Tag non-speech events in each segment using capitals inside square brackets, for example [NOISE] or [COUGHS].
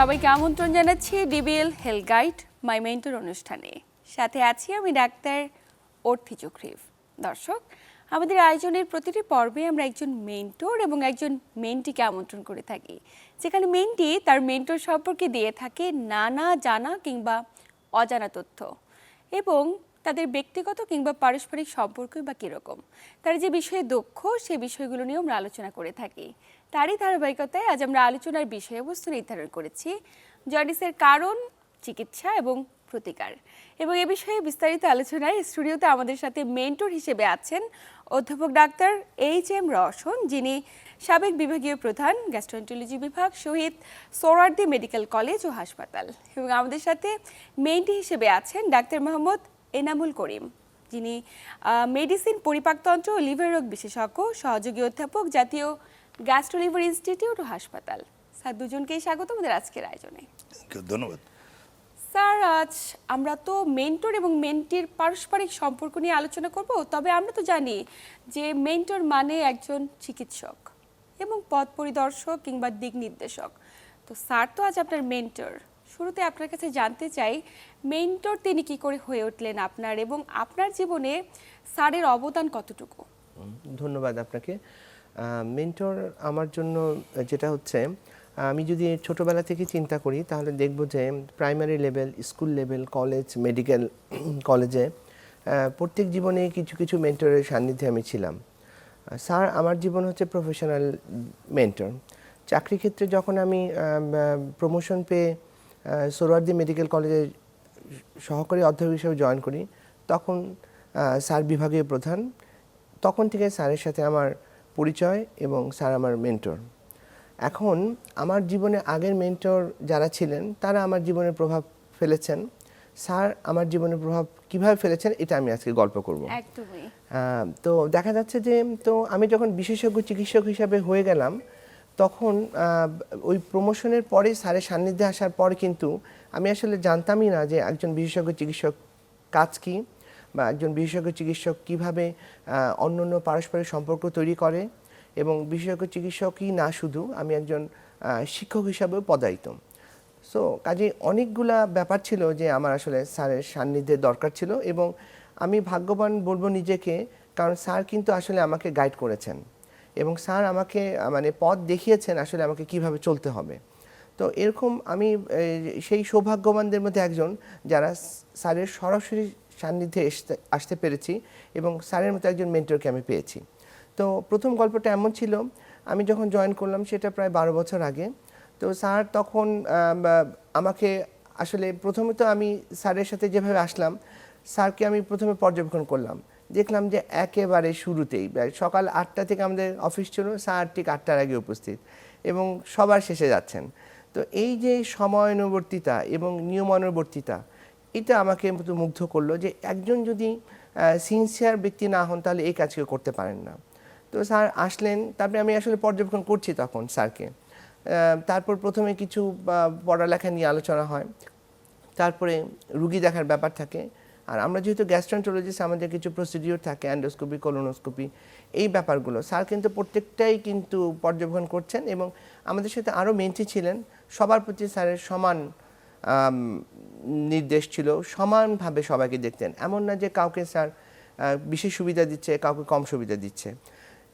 সবাইকে আমন্ত্রণ জানাচ্ছি DBL health guide my mentor অনুষ্ঠানে। সাথে আছি আমি ডাক্তার অর্থি চক্রিফ। দর্শক, আমাদের আয়োজনের প্রতিটি পর্বে আমরা একজন মেন্টর এবং একজন মেন্টিকে আমন্ত্রণ করে থাকি। যেখানে মেন্টি তার মেন্টর সম্পর্কে দিয়ে থাকে নানা জানা কিংবা অজানা তথ্য। এবং তাদের ব্যক্তিগত কিংবা পারস্পরিক সম্পর্ক বা কীরকম? তারা যে বিষয়ে দক্ষ, সে বিষয়গুলো নিয়েও আমরা আলোচনা করে থাকি। তারই ধারাবাহিকতায় আজ আমরা আলোচনার বিষয়বস্তু নির্ধারণ করেছি, জন্ডিসের কারণ, চিকিৎসা এবং প্রতিকার। এবং এ বিষয়ে বিস্তারিত আলোচনায় স্টুডিওতে আমাদের সাথে মেন্টর হিসেবে আছেন অধ্যাপক ডাক্তার এইচ এম রওশন যিনি সাবেক বিভাগীয় প্রধান গ্যাস্ট্রোএন্টোলজি বিভাগ, শহীদ সোরারদি মেডিকেল কলেজ ও হাসপাতাল। এবং আমাদের সাথে মেন্টি হিসেবে আছেন ডাক্তার মোহাম্মদ এনামুল করিম যিনি মেডিসিন পরিপাকতন্ত্র ও লিভার রোগ বিশেষজ্ঞ সহযোগী অধ্যাপক জাতীয় গ্যাস্ট্রোলিভার ইনস্টিটিউট ও হাসপাতাল। স্যার দুজনকেই স্বাগত আমাদের আজকের আয়োজনে। ধন্যবাদ। স্যার আজ আমরা তো মেন্টর এবং মেন্টির পারস্পরিক সম্পর্ক নিয়ে আলোচনা করব তবে আমরা তো জানি যে মেন্টর মানে একজন চিকিৎসক এবং পথ পরিদর্শক কিংবা দিক নির্দেশক। তো স্যার তো আজ আপনার মেন্টর। শুরুতে আপনার কাছে জানতে চাই, মেন্টর তিনি কি করে হয়ে উঠলেন আপনার এবং আপনার জীবনে স্যারের অবদান কতটুকু? ধন্যবাদ আপনাকে। মেন্টর আমার জন্য যেটা হচ্ছে, আমি যদি ছোটবেলা থেকে চিন্তা করি, তাহলে দেখব যে primary level, school level, college, medical, কলেজে প্রত্যেক জীবনে কিছু কিছু মেন্টরের সান্নিধ্যে আমি ছিলাম। স্যার আমার জীবন হচ্ছে প্রফেশনাল মেন্টর চাকরি ক্ষেত্রে যখন আমি প্রমোশন পেয়ে সোরওয়ার্দি মেডিকেল কলেজে সহকারী অধ্যাপক হিসেবে জয়েন করি। তখন স্যার বিভাগীয় প্রধান। তখন থেকে স্যারের সাথে আমার পরিচয় এবং স্যার আমার মেন্টর। এখন আমার জীবনে আগের মেন্টর যারা ছিলেন তারা আমার জীবনে প্রভাব ফেলেছেন। স্যার আমার জীবনে প্রভাব কীভাবে ফেলেছেন এটা আমি আজকে গল্প করব। তো দেখা যাচ্ছে যে তো আমি যখন বিশেষজ্ঞ চিকিৎসক হিসাবে হয়ে গেলাম তখন ওই প্রমোশনের পরে স্যারের সান্নিধ্যে আসার পর কিন্তু আমি আসলে জানতামই না যে একজন বিশেষজ্ঞ চিকিৎসক কাজ কি বা একজন বিশেষজ্ঞ চিকিৎসক কীভাবে অন্য অন্য পারস্পরিক সম্পর্ক তৈরি করে এবং বিশেষজ্ঞ চিকিৎসকই না শুধু, আমি একজন শিক্ষক হিসাবেও পদায়িত। সো কাজে অনেকগুলা ব্যাপার ছিল যে আমার আসলে স্যারের সান্নিধ্যের দরকার ছিল এবং আমি ভাগ্যবান বলব নিজেকে, কারণ স্যার কিন্তু আসলে আমাকে গাইড করেছেন। এবং স্যার আমাকে মানে পথ দেখিয়েছেন আসলে আমাকে কীভাবে চলতে হবে। তো এরকম আমি সেই সৌভাগ্যবানদের মধ্যে একজন যারা স্যারের সরাসরি সান্নিধ্যে আসতে আসতে পেরেছি এবং স্যারের মতো একজন মেন্টরকে আমি পেয়েছি। তো প্রথম গল্পটা এমন ছিল, আমি যখন জয়েন করলাম সেটা প্রায় বারো বছর আগে, তো স্যার তখন আমাকে আসলে প্রথমে তো আমি স্যারের সাথে যেভাবে আসলাম, স্যারকে আমি প্রথমে পর্যবেক্ষণ করলাম। দেখলাম যে একেবারে শুরুতেই সকাল আটটা থেকে আমাদের অফিস ছিল স্যার ঠিক আটটার আগে উপস্থিত এবং সবার শেষে যাচ্ছেন। তো এই যে সময়ানুবর্তিতা এবং নিয়মানুবর্তিতা, এটা আমাকে মুগ্ধ করল যে একজন যদি সিনসিয়ার ব্যক্তি না হন তাহলে এই কাজ কেউ করতে পারেন না। তো স্যার আসলেন, তারপরে আমি আসলে পর্যবেক্ষণ করছি তখন স্যারকে। তারপর প্রথমে কিছু পড়ালেখা নিয়ে আলোচনা হয়। তারপরে রুগী দেখার ব্যাপার থাকে। আর আমরা যেহেতু গ্যাস্ট্রেন্টোলজিস্ট আমাদের কিছু প্রসিডিওর থাকে অ্যান্ডোস্কোপি কোলোনোস্কোপি এই ব্যাপারগুলো। স্যার কিন্তু প্রত্যেকটাই কিন্তু পর্যবেক্ষণ করছেন এবং আমাদের সাথে আরও মেন্টি ছিলেন। সবার প্রতি স্যারের সমান নির্দেশ ছিল। সমানভাবে সবাইকে দেখতেন। এমন না যে কাউকে স্যার বিশেষ সুবিধা দিচ্ছে, কাউকে কম সুবিধা দিচ্ছে।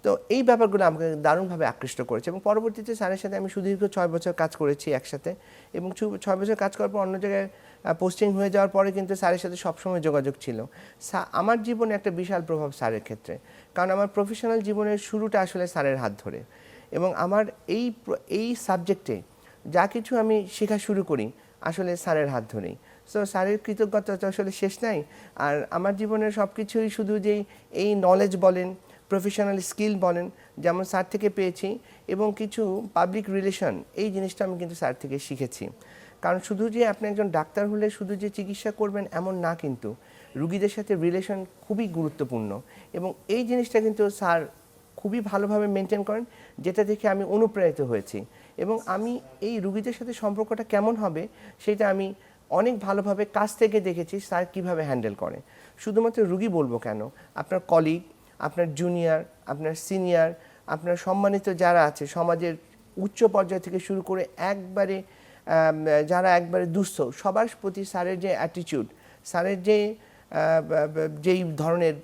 তো এই ব্যাপারগুলো আমাকে দারুণভাবে আকৃষ্ট করেছে এবং পরবর্তীতে স্যারের সাথে আমি সুদীর্ঘ ছয় বছর কাজ করেছি একসাথে এবং ছয় বছর কাজ করার পর অন্য জায়গায় পোস্টিং হয়ে যাওয়ার পরে কিন্তু স্যারের সাথে সবসময় যোগাযোগ ছিল। আমার জীবনে একটা বিশাল প্রভাব স্যারের ক্ষেত্রে। কারণ আমার প্রফেশনাল জীবনের শুরুটা আসলে স্যারের হাত ধরে। এবং আমার এই এই সাবজেক্টে যা কিছু আমি শেখা শুরু করি, আসলে স্যারের হাত ধরেই। সো স্যারের কৃতজ্ঞতা তো আসলে শেষ নাই। আর আমার জীবনের সব কিছুই শুধু যে এই নলেজ বলেন প্রফেশনাল স্কিল বলেন, যেমন স্যার থেকে পেয়েছি, এবং কিছু পাবলিক রিলেশন এই জিনিসটা আমি কিন্তু স্যার থেকে শিখেছি। কারণ শুধু যে আপনি একজন ডাক্তার হলে শুধু যে চিকিৎসা করবেন এমন না কিন্তু, রুগীদের সাথে রিলেশন খুবই গুরুত্বপূর্ণ এবং এই জিনিসটা কিন্তু স্যার খুবই ভালোভাবে মেনটেন করেন, যেটা দেখে আমি অনুপ্রাণিত হয়েছি। এবং আমি এই রুগীদের সাথে সম্পর্কটা কেমন হবে, সেটা আমি অনেক ভালোভাবে কাছ থেকে দেখেছি স্যার কীভাবে হ্যান্ডেল করে। শুধুমাত্র রুগী বলব কেন, আপনার কলিগ আপনার জুনিয়র আপনার সিনিয়র আপনার সম্মানিত যারা আছে, সমাজের উচ্চ পর্যায় থেকে শুরু করে একবারে যারা একবারে দুস্থ, সবার প্রতি স্যারের যে অ্যাটিটিউড স্যারের যে যেই ধরনের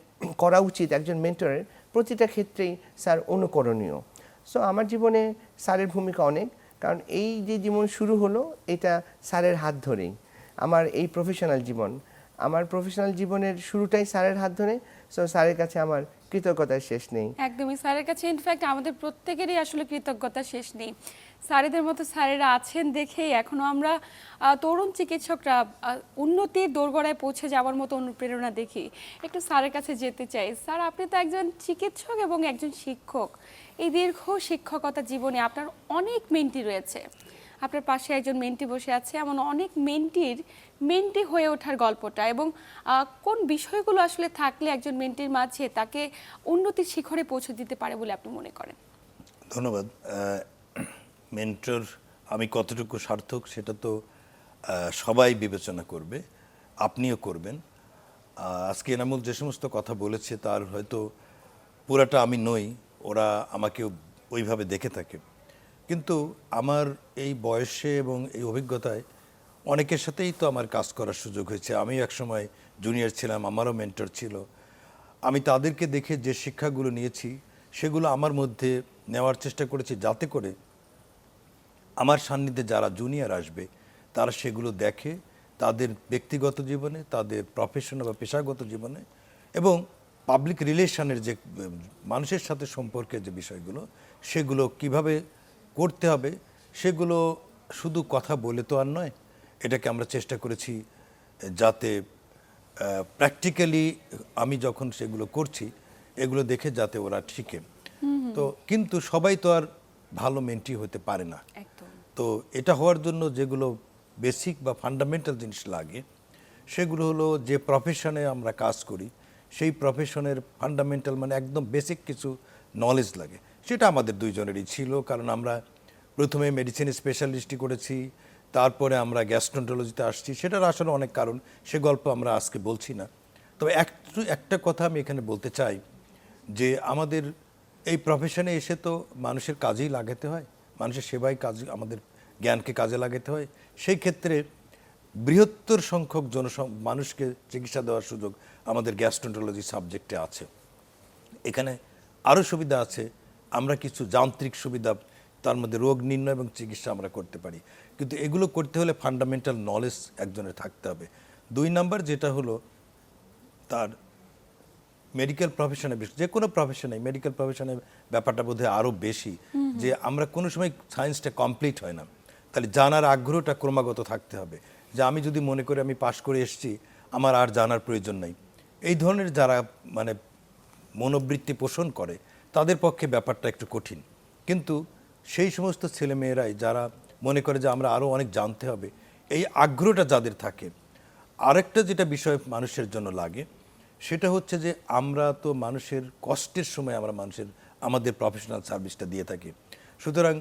করা উচিত একজন মেন্টরের প্রতিটা ক্ষেত্রেই স্যার অনুকরণীয়। সো আমার জীবনে স্যারের ভূমিকা অনেক, কারণ এই যে জীবন শুরু হলো, এটা স্যারের হাত ধরেই। আমার এই প্রফেশনাল জীবন, আমার প্রফেশনাল জীবনের শুরুটাই স্যারের হাত ধরে সো স্যারের কাছে আমার কৃতজ্ঞতার শেষ নেই। একদমই, স্যারের কাছে ইনফ্যাক্ট আমাদের প্রত্যেকেরই আসলে কৃতজ্ঞতা শেষ নেই। স্যারেদের মতো স্যারেরা আছেন দেখেই এখনও আমরা তরুণ চিকিৎসকরা উন্নতির দোরগড়ায় পৌঁছে যাওয়ার মতো অনুপ্রেরণা দেখি। একটু স্যারের কাছে যেতে চাই। স্যার, আপনি তো একজন চিকিৎসক এবং একজন শিক্ষক। এই দীর্ঘ শিক্ষকতা জীবনে আপনার অনেক মেন্টি রয়েছে। আপনার পাশে একজন মেন্টি বসে আছে, এমন অনেক মেন্টির, মেন্টি হয়ে ওঠার গল্পটা এবং কোন বিষয়গুলো আসলে থাকলে একজন মেন্টির মাঝে তাকে উন্নতির শিখরে পৌঁছে দিতে পারে বলে আপনি মনে করেন? ধন্যবাদ। মেন্টর, আমি কতটুকু সার্থক সেটা তো সবাই বিবেচনা করবে, আপনিও করবেন। আজকে এনামুল যে সমস্ত কথা বলেছে তার হয়তো পুরাটা আমি নই, ওরা আমাকে ওইভাবে দেখে থাকে। কিন্তু আমার এই বয়সে এবং এই অভিজ্ঞতায় অনেকের সাথেই তো আমার কাজ করার সুযোগ হয়েছে। আমিও একসময় জুনিয়র ছিলাম, আমারও মেন্টর ছিল। আমি তাদেরকে দেখে যে শিক্ষাগুলো নিয়েছি, সেগুলো আমার মধ্যে নেওয়ার চেষ্টা করেছি যাতে করে আমার সান্নিধ্যে যারা জুনিয়র আসবে তারা সেগুলো দেখে তাদের ব্যক্তিগত জীবনে তাদের প্রফেশনাল বা পেশাগত জীবনে এবং পাবলিক রিলেশনের যে মানুষের সাথে সম্পর্কের যে বিষয়গুলো সেগুলো কীভাবে করতে হবে সেগুলো শুধু কথা বলে তো আর নয় এটাকে আমরা চেষ্টা করেছি যাতে প্র্যাকটিক্যালি আমি যখন সেগুলো করছি এগুলো দেখে যাতে ওরা শিখে। তো কিন্তু সবাই তো আর ভালো মেন্টি হতে পারে না। তো এটা হওয়ার জন্য যেগুলো বেসিক বা ফান্ডামেন্টাল জিনিস লাগে সেগুলো হলো যে প্রফেশনে আমরা কাজ করি সেই প্রফেশনের ফান্ডামেন্টাল মানে একদম বেসিক কিছু নলেজ লাগে। সেটা আমাদের দুইজনেরই ছিল কারণ আমরা প্রথমে মেডিসিন স্পেশালিস্টই করেছি তারপরে আমরা গ্যাস্ট্রোন্টোলজিতে আসছি সেটার আসলে অনেক কারণ সে গল্প আমরা আজকে বলছি না। তবে একটু একটা কথা আমি এখানে বলতে চাই যে আমাদের এই প্রফেশনে এসে তো মানুষের কাজেই লাগাতে হয়। মানুষের সেবায় কাজ, আমাদের জ্ঞানকে কাজে লাগাতে হয়। সেই ক্ষেত্রে বৃহত্তর সংখ্যক জনসং মানুষকে চিকিৎসা দেওয়ার সুযোগ আমাদের গ্যাস্ট্রোন্টোলজি সাবজেক্টে আছে। এখানে আরও সুবিধা আছে। আমরা কিছু যান্ত্রিক সুবিধা, তার মধ্যে রোগ নির্ণয় এবং চিকিৎসা আমরা করতে পারি। কিন্তু এগুলো করতে হলে ফান্ডামেন্টাল নলেজ একজনের থাকতে হবে। দুই নাম্বার যেটা হলো, তার মেডিকেল প্রফেশনে বেশি যে কোনো প্রফেশনে মেডিকেল প্রফেশনে ব্যাপারটা বোধহয় আরও বেশি যে আমরা কোনো সময় সায়েন্সটা কমপ্লিট হয় না। তাহলে জানার আগ্রহটা ক্রমাগত থাকতে হবে। যে আমি যদি মনে করি আমি পাশ করে এসেছি আমার আর জানার প্রয়োজন নাই। এই ধরনের যারা মানে মনোবৃত্তি পোষণ করে তাদের পক্ষে ব্যাপারটা একটু কঠিন। কিন্তু সেই সমস্ত ছেলেমেয়েরাই যারা মনে করে যে আমরা আরও অনেক জানতে হবে এই আগ্রহটা যাদের থাকে আরেকটা যেটা বিষয় মানুষের জন্য লাগে সেটা হচ্ছে যে আমরা তো মানুষের কষ্টের সময় আমরা মানুষের আমাদের প্রফেশনাল সার্ভিসটা দিয়ে থাকি। সুতরাং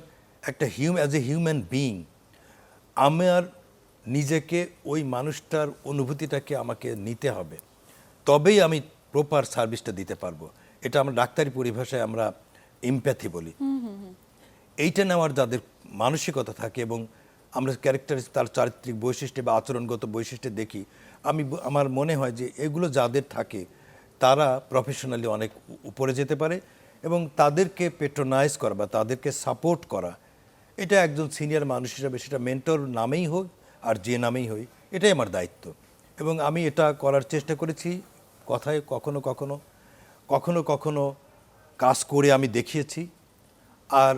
একটা হিউম অ্যাজ এ হিউম্যান বিইং আমার নিজেকে ওই মানুষটার অনুভূতিটাকে আমাকে নিতে হবে। তবেই আমি প্রপার সার্ভিসটা দিতে পারব। এটা আমরা ডাক্তারি পরিভাষায় আমরা ইমপ্যাথি বলি। এইটা নেওয়ার যাদের মানসিকতা থাকে এবং আমরা ক্যারেক্টার তার চারিত্রিক বৈশিষ্ট্য বা আচরণগত বৈশিষ্ট্য দেখি আমি আমার মনে হয় যে এগুলো যাদের থাকে, তারা প্রফেশনালি অনেক উপরে যেতে পারে এবং তাদেরকে পেট্রোনাইজ করা বা তাদেরকে সাপোর্ট করা, এটা একজন সিনিয়র মানুষ হিসাবে সেটা মেন্টর নামেই হোক আর যে নামেই হই এটাই আমার দায়িত্ব। এবং আমি এটা করার চেষ্টা করেছি, কথায় কখনো কখনো কখনো কখনো কাজ করে আমি দেখিয়েছি। আর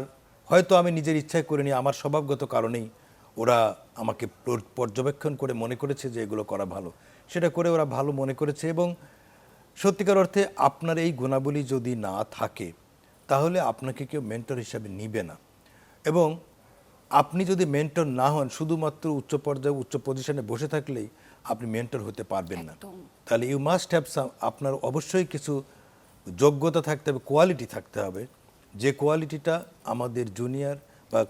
হয়তো আমি নিজের ইচ্ছায় করিনি, আমার স্বভাবগত কারণেই ওরা আমাকে পর্যবেক্ষণ করে মনে করেছে যে এগুলো করা ভালো। সেটা করে ওরা ভালো মনে করেছে এবং সত্যিকার অর্থে আপনার এই গুণাবলী যদি না থাকে তাহলে আপনাকে কেউ মেন্টর হিসাবে নিবে না। এবং আপনি যদি মেন্টর না হন শুধুমাত্র উচ্চ পর্যায়ে উচ্চ পজিশনে বসে থাকলেই আপনি মেন্টর হতে পারবেন না। তাহলে ইউ মাস্ট হ্যাভ সাম আপনার অবশ্যই কিছু যোগ্যতা থাকতে হবে কোয়ালিটি থাকতে হবে। যে কোয়ালিটিটা আমাদের জুনিয়র বা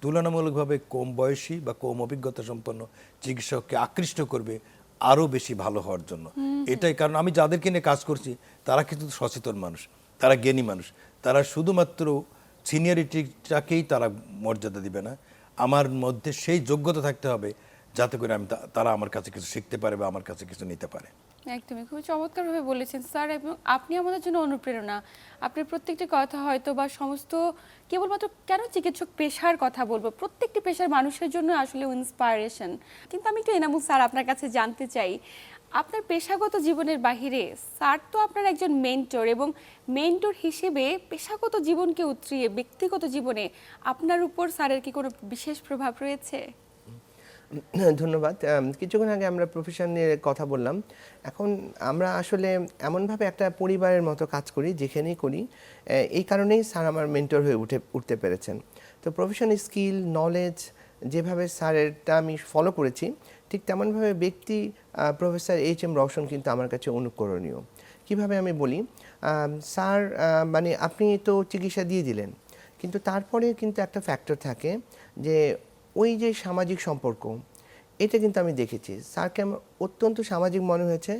তুলনামূলকভাবে কম বয়সী বা কম অভিজ্ঞতা সম্পন্ন চিকিৎসককে আকৃষ্ট করবে আরও বেশি ভালো হওয়ার জন্য। এটাই কারণ আমি যাদেরকে নিয়ে কাজ করছি তারা কিন্তু সচেতন মানুষ তারা জ্ঞানী মানুষ। তারা শুধুমাত্র সিনিয়রিটিটাকেই তারা মর্যাদা দিবে না। আমার মধ্যে সেই যোগ্যতা থাকতে হবে যাতে করে আমি তারা আমার কাছে কিছু শিখতে পারে বা আমার কাছে কিছু নিতে পারে। একদমই, খুবই চমৎকারভাবে বলেছেন স্যার এবং আপনি আমাদের জন্য অনুপ্রেরণা। আপনার প্রত্যেকটি কথা হয়তো বা সমস্ত কেবলমাত্র কেন চিকিৎসক পেশার কথা বলব? প্রত্যেকটি পেশার মানুষের জন্য আসলে ইন্সপায়ারেশন কিন্তু আমি একটু এনামুল স্যার আপনার কাছে জানতে চাই, আপনার পেশাগত জীবনের বাহিরে স্যার তো আপনার একজন মেন্টর এবং মেন্টর হিসেবে পেশাগত জীবনকে উতরিয়ে ব্যক্তিগত জীবনে আপনার উপর স্যারের কি কোনো বিশেষ প্রভাব রয়েছে? [COUGHS] ধন্যবাদ। কিছুক্ষণ আগে আমরা প্রফেশন নিয়ে কথা বললাম। এখন আমরা আসলে এমনভাবে একটা পরিবারের মতো কাজ করি, যেখানেই করি এই কারণেই স্যার আমার মেন্টর হয়ে উঠে, উঠতে পেরেছেন। তো প্রফেশন স্কিল নলেজ যেভাবে স্যারেরটা আমি ফলো করেছি, ঠিক তেমনভাবে ব্যক্তি প্রফেসর এইচ এম রওশন কিন্তু আমার কাছে অনুকরণীয়। কীভাবে আমি বলি স্যার মানে আপনি তো চিকিৎসা দিয়ে দিলেন, কিন্তু তারপরে কিন্তু একটা ফ্যাক্টর থাকে যে ওই যে সামাজিক সম্পর্ক, এটা কিন্তু আমি দেখেছি। স্যারকে আমার অত্যন্ত সামাজিক মনে হয়েছে।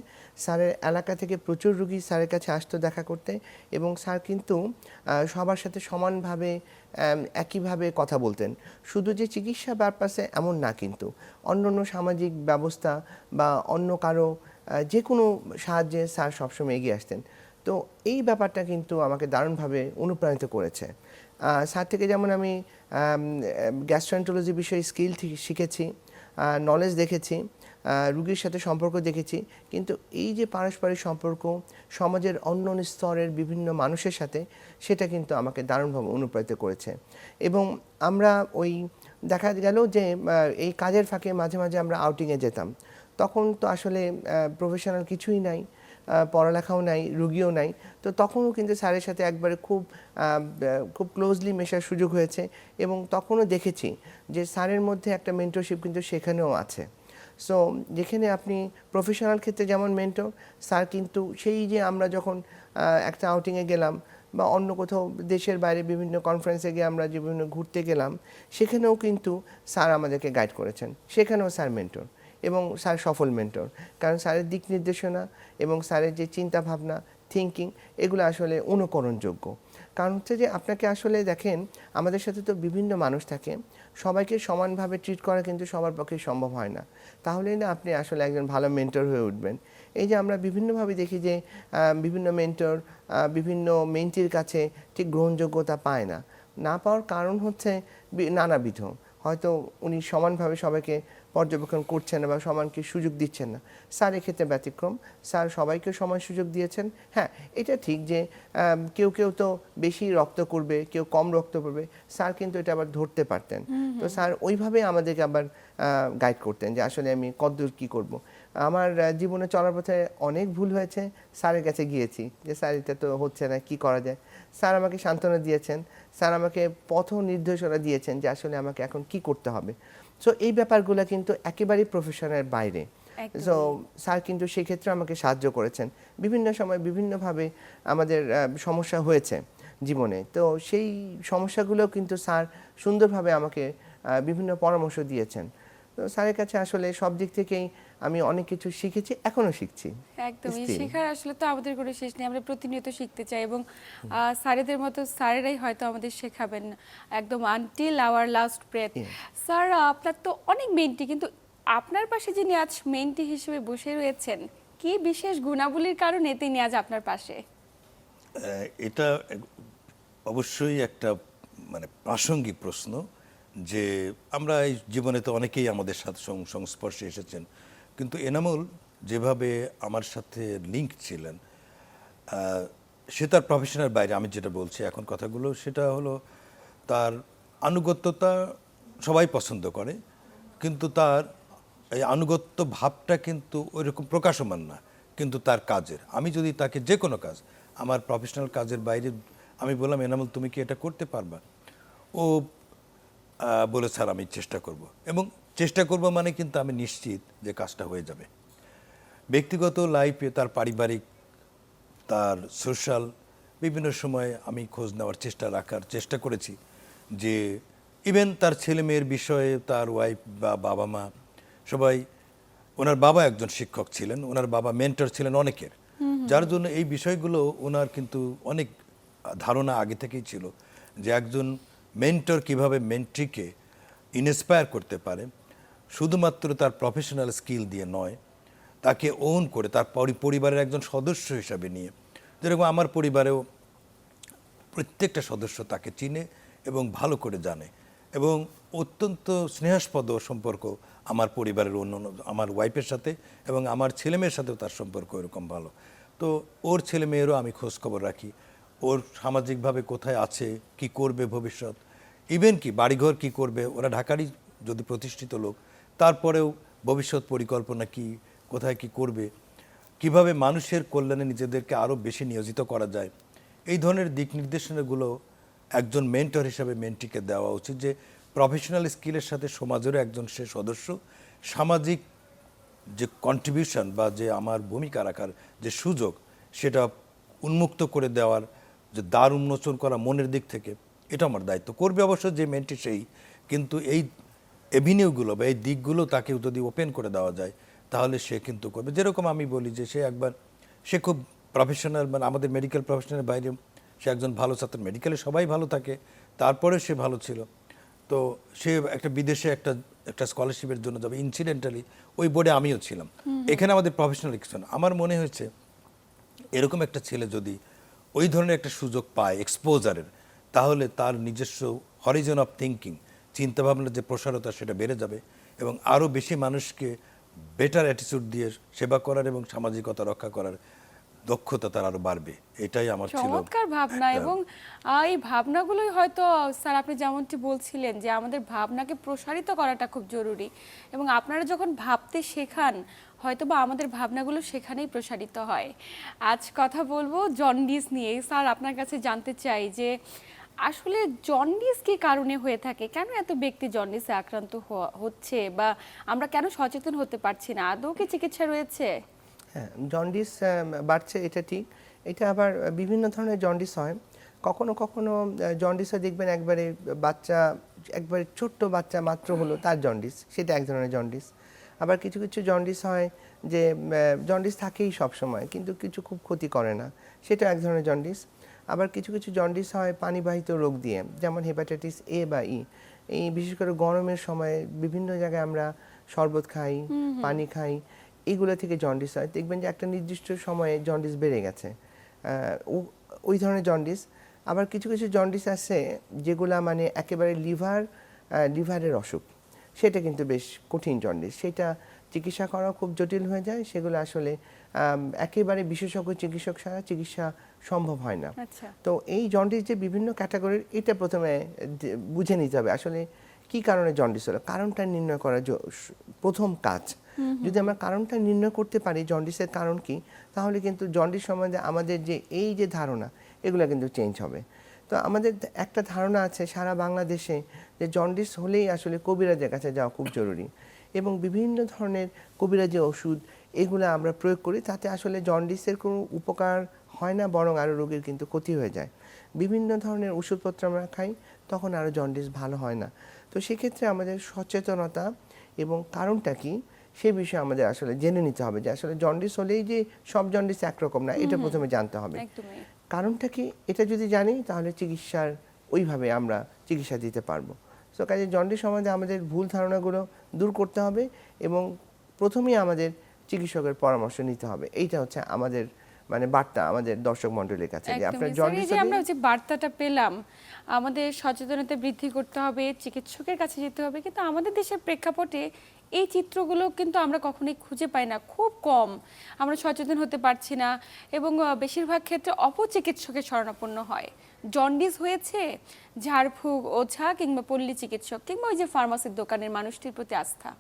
স্যারের এলাকা থেকে প্রচুর রুগী স্যারের কাছে আসতো দেখা করতে এবং স্যার কিন্তু সবার সাথে সমানভাবে একইভাবে কথা বলতেন। শুধু যে চিকিৎসা পারপাসে এমন না কিন্তু। অন্য অন্য সামাজিক ব্যবস্থা বা অন্য কারও যে কোনো সাহায্যে স্যার সবসময় এগিয়ে আসতেন। তো এই ব্যাপারটা কিন্তু আমাকে দারুণভাবে অনুপ্রাণিত করেছে। স্যার থেকে যেমন আমি গ্যাস্ট্রেন্টোলজি বিষয়ে স্কিল শিখেছি নলেজ দেখেছি রুগীর সাথে সম্পর্ক দেখেছি, কিন্তু এই যে পারস্পরিক সম্পর্ক, সমাজের অন্য স্তরের বিভিন্ন মানুষের সাথে, সেটা কিন্তু আমাকে দারুণভাবে অনুপ্রাণিত করেছে। এবং আমরা ওই, দেখা গেল যে এই কাজের ফাঁকে মাঝে মাঝে আমরা আউটিংয়ে যেতাম। তখন তো আসলে প্রফেশনাল কিছুই নাই। পড়ালেখাও নাই, রুগীও নাই। তো তখনও কিন্তু স্যারের সাথে একবারে খুব খুব ক্লোজলি মেশার সুযোগ হয়েছে এবং তখনও দেখেছি যে স্যারের মধ্যে একটা মেন্টরশিপ কিন্তু সেখানেও আছে। সো যেখানে আপনি প্রফেশনাল ক্ষেত্রে যেমন মেন্টর স্যার কিন্তু সেই যে আমরা যখন একটা আউটিংয়ে গেলাম বা অন্য কোথাও দেশের বাইরে বিভিন্ন কনফারেন্সে গিয়ে আমরা যে বিভিন্ন ঘুরতে গেলাম, সেখানেও কিন্তু স্যার আমাদেরকে গাইড করেছেন। সেখানেও স্যার মেন্টর এবং স্যার সফল মেন্টর কারণ স্যারের দিক নির্দেশনা এবং স্যারের যে চিন্তা ভাবনা থিঙ্কিং এগুলো আসলে অনুকরণযোগ্য। কারণ হচ্ছে যে আপনাকে আসলে দেখেন, আমাদের সাথে তো বিভিন্ন মানুষ থাকে, সবাইকে সমানভাবে ট্রিট করা কিন্তু সবার পক্ষে সম্ভব হয় না। তাহলেই না আপনি আসলে একজন ভালো মেন্টর হয়ে উঠবেন। এই যে আমরা বিভিন্নভাবে দেখি যে বিভিন্ন মেন্টর বিভিন্ন মেন্টির কাছে ঠিক গ্রহণযোগ্যতা পায় না। না পাওয়ার কারণ হচ্ছে নানাবিধ। হয়তো উনি সমানভাবে সবাইকে পর্যবেক্ষণ করছেন না বা সমানকে সুযোগ দিচ্ছেন না। স্যার এক্ষেত্রে ব্যতিক্রম। স্যার সবাইকে সমান সুযোগ দিয়েছেন। হ্যাঁ এটা ঠিক যে কেউ কেউ তো বেশি রক্ত করবে কেউ কম রক্ত করবে। স্যার কিন্তু এটা আবার ধরতে পারতেন। তো স্যার ওইভাবে আমাদেরকে আবার গাইড করতেন যে আসলে আমি কতদূর কী করব। আমার জীবনে চলার পথে অনেক ভুল হয়েছে। স্যারের কাছে গিয়েছি যে স্যার এটা তো হচ্ছে না কি করা যায়? স্যার আমাকে সান্ত্বনা দিয়েছেন। স্যার আমাকে পথ নির্দেশনা দিয়েছেন যে আসলে আমাকে এখন কি করতে হবে? সো এই ব্যাপারগুলো কিন্তু একেবারেই প্রফেশনের বাইরে। সো স্যার কিন্তু সেক্ষেত্রে আমাকে সাহায্য করেছেন। বিভিন্ন সময় বিভিন্নভাবে আমাদের সমস্যা হয়েছে জীবনে। তো সেই সমস্যাগুলো কিন্তু স্যার সুন্দরভাবে আমাকে বিভিন্ন পরামর্শ দিয়েছেন। তো স্যারের কাছে আসলে সব দিক থেকেই আমি অনেক কিছু শিখেছি এখনও শিখছি। একদমই শেখার আসলে তো আমাদের কোনো শেষ নেই আমরা প্রতিনিয়ত শিখতে চাই এবং স্যারেদের মতো স্যারেরাই হয়তো আমাদের শেখাবেন একদম until our last breath sir আপনার তো অনেক মেন্টি কিন্তু আপনার পাশে যিনি আজ মেন্টি হিসেবে বসে রয়েছেন কি বিশেষ গুণাবলীর কারণে তিনি আজ আপনার পাশে? এটা অবশ্যই একটা মানে প্রাসঙ্গিক প্রশ্ন। যে আমরা এই জীবনে তো অনেকেই আমাদের সাথে সংস্পর্শে এসেছেন, কিন্তু এনামুল যেভাবে আমার সাথে লিঙ্ক ছিলেন সে তার প্রফেশনের বাইরে, আমি যেটা বলছি এখন কথাগুলো, সেটা হলো তার আনুগত্যতা সবাই পছন্দ করে, কিন্তু তার এই আনুগত্য ভাবটা কিন্তু ওইরকম প্রকাশমান না, কিন্তু তার কাজের। আমি যদি তাকে যে কোনো কাজ, আমার প্রফেশনাল কাজের বাইরে, আমি বললাম, এনামুল, তুমি কি এটা করতে পারবা? ও বলে স্যার আমি চেষ্টা করব। এবং চেষ্টা করব মানে কিন্তু আমি নিশ্চিত যে কাজটা হয়ে যাবে। ব্যক্তিগত লাইফে তার পারিবারিক তার সোশ্যাল বিভিন্ন সময় আমি খোঁজ নেওয়ার চেষ্টা রাখার চেষ্টা করেছি যে ইভেন তার ছেলে মেয়ের বিষয়ে তার ওয়াইফ বা বাবা মা সবাই ওনার বাবা একজন শিক্ষক ছিলেন ওনার বাবা মেন্টর ছিলেন অনেকের। যার জন্য এই বিষয়গুলো ওনার কিন্তু অনেক ধারণা আগে থেকেই ছিল যে একজন মেন্টর কীভাবে মেন্ট্রিকে ইন্সপায়ার করতে পারে, শুধুমাত্র তার প্রফেশনাল স্কিল দিয়ে নয়, তাকে ওন করে তার পরিবারের একজন সদস্য হিসাবে নিয়ে। যেরকম আমার পরিবারেও প্রত্যেকটা সদস্য তাকে চিনে এবং ভালো করে জানে এবং অত্যন্ত স্নেহাস্পদ সম্পর্ক আমার পরিবারের অন্য আমার ওয়াইফের সাথে এবং আমার ছেলেমেয়ের সাথেও তার সম্পর্ক এরকম ভালো। তো ওর ছেলে মেয়েরও আমি খোঁজ খবর রাখি, ওর সামাজিকভাবে কোথায় আছে, কি করবে ভবিষ্যৎ ইভেন কি, বাড়িঘর কি করবে? ওরা ঢাকারই যদি প্রতিষ্ঠিত লোক, তারপরেও ভবিষ্যৎ পরিকল্পনা কি, কোথায় কি করবে? কীভাবে মানুষের কল্যাণে নিজেদেরকে আরও বেশি নিয়োজিত করা যায়? এই ধরনের দিক নির্দেশনাগুলো একজন মেন্টর হিসাবে মেন্টিকে দেওয়া উচিত যে প্রফেশনাল স্কিলের সাথে সমাজেরও একজন সে সদস্য, সামাজিক যে কন্ট্রিবিউশন বা যে আমার ভূমিকা রাখার যে সুযোগ, সেটা উন্মুক্ত করে দেওয়ার যে দ্বার উন্মোচন করা মনের দিক থেকে এটা আমার দায়িত্ব। করবে অবশ্য যে মেনটি সেই কিন্তু এই এভিনিউগুলো বা এই দিকগুলো তাকে যদি ওপেন করে দেওয়া যায় তাহলে সে কিন্তু করবে। যেরকম আমি বলি যে সে একবার সে খুব প্রফেশনাল মানে আমাদের মেডিকেল প্রফেশনের বাইরে সে একজন ভালো ছাত্র মেডিকেলে সবাই ভালো থাকে তারপরে সে ভালো ছিল। তো সে একটা বিদেশে একটা একটা স্কলারশিপের জন্য যাবে ইনসিডেন্টালি ওই বোর্ডে আমিও ছিলাম। এখানে আমাদের প্রফেশনাল কিছু না। আমার মনে হয়েছে এরকম একটা ছেলে যদি ওই ধরনের একটা সুযোগ পায় এক্সপোজারের তাহলে তার নিজস্ব হরিজন অফ থিঙ্কিং চিন্তাভাবনার যে প্রসারতা সেটা বেড়ে যাবে এবং আরও বেশি মানুষকে বেটার অ্যাটিটিউড দিয়ে সেবা করার এবং সামাজিকতা রক্ষা করার দক্ষতা তার আরও বাড়বে। এটাই আমার ছিল চমৎকার ভাবনা এবং এই ভাবনাগুলোই হয়তো স্যার আপনি যেমনটি বলছিলেন যে আমাদের ভাবনাকে প্রসারিত করাটা খুব জরুরি এবং আপনারা যখন ভাবতে শেখান হয়তো বা আমাদের ভাবনাগুলো সেখানেই প্রসারিত হয়। আজ কথা বলব জন্ডিস নিয়ে। স্যার আপনার কাছে জানতে চাই যে আসলে জন্ডিস কি কারণে হয়ে থাকে? কেন এত ব্যক্তি জন্ডিসে আক্রান্ত হচ্ছে? বা আমরা কেন সচেতন হতে পারছি না? আদৌ কি চিকিৎসা রয়েছে? হ্যাঁ জন্ডিস বাড়ছে, এটা ঠিক। এটা আবার বিভিন্ন ধরনের জন্ডিস হয়। কখনো কখনো জন্ডিসে দেখবেন একবারে বাচ্চা, একবারে ছোট্ট বাচ্চা মাত্র হলো তার জন্ডিস সেটা এক ধরনের জন্ডিস আবার কিছু কিছু জন্ডিস হয় যে জন্ডিস থাকেই সব সময় কিন্তু কিছু খুব ক্ষতি করে না। সেটা এক ধরনের জন্ডিস আবার কিছু কিছু জন্ডিস হয় পানিবাহিত রোগ দিয়ে যেমন হেপাটাইটিস এ বা ই এই বিশেষ করে গরমের সময় বিভিন্ন জায়গায় আমরা শরবত খাই পানি খাই এগুলো থেকে জন্ডিস হয়। দেখবেন যে একটা নির্দিষ্ট সময়ে জন্ডিস বেড়ে গেছে। ওই ধরনের জন্ডিস। আবার কিছু কিছু জন্ডিস আছে যেগুলা মানে একেবারে লিভার লিভারের অসুখ। সেটা কিন্তু বেশ কঠিন জন্ডিস। সেটা চিকিৎসা করা খুব জটিল হয়ে যায়। সেগুলো আসলে একেবারে বিশেষজ্ঞ চিকিৎসক ছাড়া চিকিৎসা সম্ভব হয় না। আচ্ছা। তো এই জন্ডিস যে বিভিন্ন ক্যাটাগরির এটা প্রথমে বুঝে নিতে হবে আসলে কি কারণে জন্ডিস হলো। কারণটা নির্ণয় করা প্রথম কাজ। যদি আমরা কারণটা নির্ণয় করতে পারি জন্ডিসের কারণ কি তাহলে কিন্তু জন্ডিস সম্বন্ধে আমাদের যে এই যে ধারণা এগুলো কিন্তু চেঞ্জ হবে। তো আমাদের একটা ধারণা আছে সারা বাংলাদেশে যে জন্ডিস হলেই আসলে কবিরাজের কাছে যাওয়া খুব জরুরি। এবং বিভিন্ন ধরনের কবিরাজি ওষুধ এগুলো আমরা প্রয়োগ করি তাতে আসলে জন্ডিসের কোনো উপকার হয় না বরং আরও রোগীর কিন্তু ক্ষতি হয়ে যায়। বিভিন্ন ধরনের ওষুধপত্র আমরা খাই তখন আরও জন্ডিস ভালো হয় না। তো সেক্ষেত্রে আমাদের সচেতনতা এবং কারণটা কি সে বিষয়ে আমাদের আসলে জেনে নিতে হবে যে আসলে জন্ডিস হলেই যে সব জন্ডিস একরকম না এটা প্রথমে জানতে হবে। কারণটা কি এটা যদি জানি তাহলে চিকিৎসার ওইভাবে আমরা চিকিৎসা দিতে পারব। তো কাজে জন্ডিস সম্বন্ধে আমাদের ভুল ধারণাগুলো দূর করতে হবে এবং প্রথমেই আমাদের চিকিৎসকের পরামর্শ নিতে হবে। এইটা হচ্ছে আমাদের মানে বার্তা আমাদের দর্শক মণ্ডলীর কাছে যে আপনার জন্ডিস আমরা যে বার্তাটা পেলাম আমাদের সচেতনতা বৃদ্ধি করতে হবে চিকিৎসকের কাছে যেতে হবে কিন্তু আমাদের দেশের প্রেক্ষাপটে এই চিত্রগুলো কিন্তু আমরা কখনোই খুঁজে পাই না খুব কম। আমরা সচেতন হতে পারছি না এবং বেশিরভাগ ক্ষেত্রে অপচিকিৎসকের শরণাপন্ন হয়। জন্ডিস হয়েছে ঝাড়ফুঁক ওঝা কিংবা পল্লী চিকিৎসক কিংবা ওই যে ফার্মাসির দোকানের মানুষটির প্রতি আস্থা।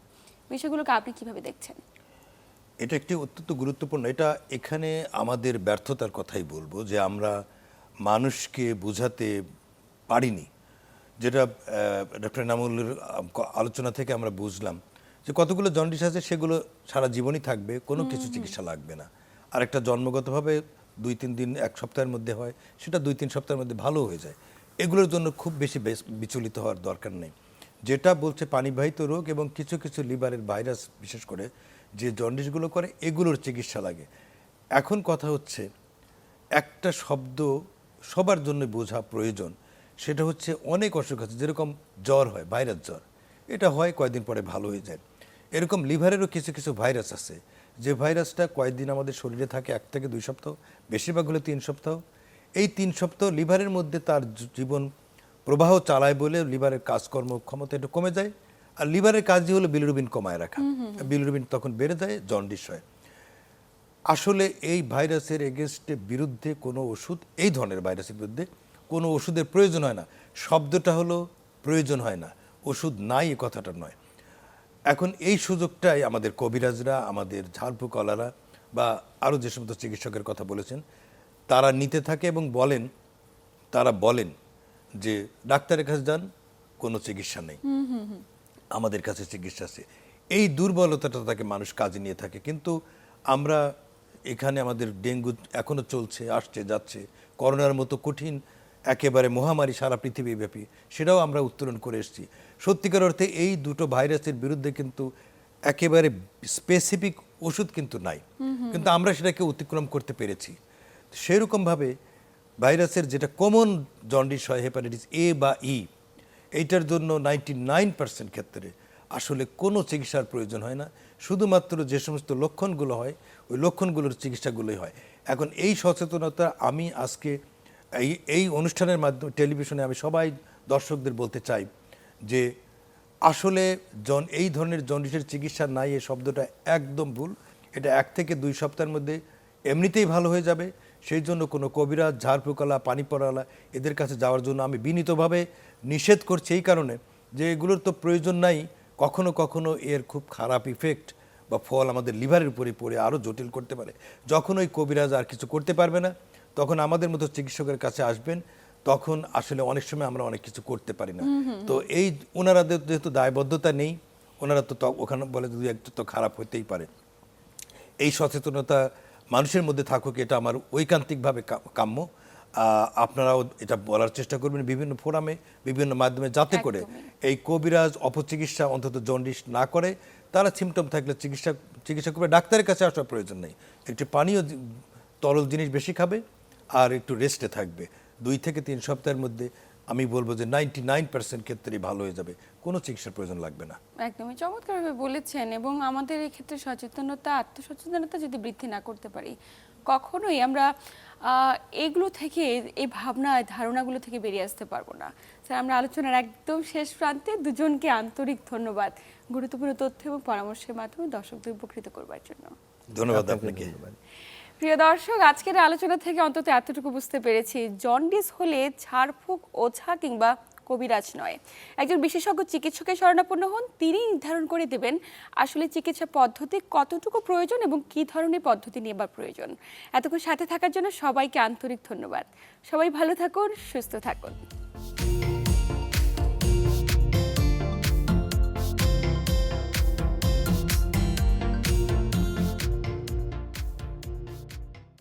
বিষয়গুলোকে আপনি কীভাবে দেখছেন? এটা একটি অত্যন্ত গুরুত্বপূর্ণ এটা এখানে আমাদের ব্যর্থতার কথাই বলব যে আমরা মানুষকে বোঝাতে পারিনি। যেটা ডক্টর নামুলের আলোচনা থেকে আমরা বুঝলাম যে কতগুলো জন্ডিস আছে সেগুলো সারা জীবনই থাকবে কোনো কিছু চিকিৎসা লাগবে না। আর একটা জন্মগতভাবে দুই তিন দিন এক সপ্তাহের মধ্যে হয় সেটা দুই তিন সপ্তাহের মধ্যে ভালো হয়ে যায়। এগুলোর জন্য খুব বেশি বেশ- বিচলিত হওয়ার দরকার নেই। যেটা বলছে পানিবাহিত রোগ এবং কিছু কিছু লিভারের ভাইরাস বিশেষ করে যে জন্ডিসগুলো করে, এগুলোর চিকিৎসা লাগে। এখন কথা হচ্ছে, একটা শব্দ সবার জন্য বোঝা প্রয়োজন। সেটা হচ্ছে অনেক অসুখ আছে, যেরকম জ্বর হয়, ভাইরাস জ্বর। এটা হয় কয়েকদিন পরে ভালো হয়ে যায়। এরকম লিভারেরও কিছু কিছু ভাইরাস আছে। যে ভাইরাসটা কয়েকদিন আমাদের শরীরে থাকে, এক থেকে দুই সপ্তাহ, বেশিরভাগ হলে তিন সপ্তাহ। এই তিন সপ্তাহ লিভারের মধ্যে তার জীবন প্রবাহ চালায় বলে লিভারের কাজকর্ম ক্ষমতা একটু কমে যায়। আর লিভারের কাজই হলো বিলিরুবিন কমায় রাখা। বিলিরুবিন তখন বেড়ে যায় জন্ডিস হয়। আসলে এই ভাইরাসের এগেনস্টে বিরুদ্ধে কোনো ওষুধ, এই ধরনের ভাইরাসের বিরুদ্ধে কোনো ওষুধের প্রয়োজন হয় না। শব্দটা হলো প্রয়োজন হয় না। ওষুধ নাই, এ কথাটা নয়। এখন এই সুযোগটাই আমাদের কবিরাজরা, আমাদের ঝাড়ফুকলারা বা আরও যে সমস্ত চিকিৎসকের কথা বলেছেন, তারা নিতে থাকে এবং বলেন, তারা বলেন যে, ডাক্তারের কাছে যান, কোনো চিকিৎসা নেই। আমাদের কাছে চিকিৎসা আছে। এই দুর্বলতাটা তাকে মানুষ কাজে নিয়ে থাকে। কিন্তু আমরা এখানে আমাদের ডেঙ্গু এখনও চলছে আসছে যাচ্ছে। করোনার মতো কঠিন একেবারে মহামারী সারা পৃথিবীব্যাপী সেটাও আমরা উত্তোলন করে এসেছি। সত্যিকার অর্থে এই দুটো ভাইরাসের বিরুদ্ধে কিন্তু একেবারে স্পেসিফিক ওষুধ কিন্তু নাই। কিন্তু আমরা সেটাকে অতিক্রম করতে পেরেছি। সেরকমভাবে ভাইরাসের যেটা কমন জন্ডিস হয় হেপাটাইটিস এ বা ই এইটার জন্য নাইনটি নাইন পার্সেন্ট ক্ষেত্রে আসলে কোনো চিকিৎসার প্রয়োজন হয় না। শুধুমাত্র যে সমস্ত লক্ষণগুলো হয়, ওই লক্ষণগুলোর চিকিৎসাগুলোই হয়। এখন এই সচেতনতা আমি আজকে এই এই অনুষ্ঠানের মাধ্যমে, টেলিভিশনে আমি সবাই দর্শকদের বলতে চাই যে আসলে জন, এই ধরনের জন্ডিসের চিকিৎসা নাই এই শব্দটা একদম ভুল। এটা এক থেকে দুই সপ্তাহের মধ্যে এমনিতেই ভালো হয়ে যাবে। সেই জন্য কোনো কবিরাজ ঝাড়ফুকালা পানি পড়ালা এদের কাছে যাওয়ার জন্য আমি বিনীতভাবে নিষেধ করছি। এই কারণে যে এগুলোর তো প্রয়োজন নাই কখনো কখনো এর খুব খারাপ ইফেক্ট বা ফল আমাদের লিভারের উপরে পড়ে আরও জটিল করতে পারে। যখন ওই কবিরাজ আর কিছু করতে পারবে না তখন আমাদের মতো চিকিৎসকের কাছে আসবেন তখন আসলে অনেক সময় আমরা অনেক কিছু করতে পারি না। তো এই ওনারাদের যেহেতু দায়বদ্ধতা নেই ওনারা তো ওখানে বলে দুই একটা তো খারাপ হতেই পারে। এই সচেতনতা মানুষের মধ্যে থাকুক এটা আমার ঐকান্তিকভাবে কাম্য। আপনারাও এটা বলার চেষ্টা করবেন বিভিন্ন ফোরামে বিভিন্ন মাধ্যমে যাতে করে এই কবিরাজ অপচিকিৎসা অন্তত জন্ডিস না করে তারা সিমটম থাকলে চিকিৎসা চিকিৎসা করবে ডাক্তারের কাছে আসার প্রয়োজন নেই। একটু পানীয় তরল জিনিস বেশি খাবে আর একটু রেস্টে থাকবে। দুই থেকে তিন সপ্তাহের মধ্যে আমি বলব যে নাইনটি নাইন পার্সেন্ট ক্ষেত্রেই ভালো হয়ে যাবে। কোনো চিকিৎসার প্রয়োজন লাগবে না। একদমই চমৎকারভাবে বলেছেন এবং আমাদের এই ক্ষেত্রে সচেতনতা আত্মসচেতনতা যদি বৃদ্ধি না করতে পারি কখনোই আমরা এগুলো থেকে এই ভাবনা ধারণাগুলো থেকে বেরিয়ে আসতে পারব না। স্যার আমরা আলোচনার একদম শেষ প্রান্তে দুজনকে আন্তরিক ধন্যবাদ গুরুত্বপূর্ণ তথ্য এবং পরামর্শের মাধ্যমে দর্শকদের উপকৃত করবার জন্য। ধন্যবাদ আপনাকে প্রিয় দর্শক, আজকের আলোচনা থেকে অন্তত এতটুকু বুঝতে পেরেছি, জন্ডিস হলে ঝাড়ফুঁক ওঝা কিংবা কবিরাজ নয়। একজন বিশেষজ্ঞ চিকিৎসকের শরণাপন্ন হন, তিনি নির্ধারণ করে দেবেন আসলে চিকিৎসা পদ্ধতি কতটুকু প্রয়োজন এবং কি ধরনের পদ্ধতি নেবার প্রয়োজন। এতক্ষণ সাথে থাকার জন্য সবাইকে আন্তরিক ধন্যবাদ। সবাই ভালো থাকুন, সুস্থ থাকুন।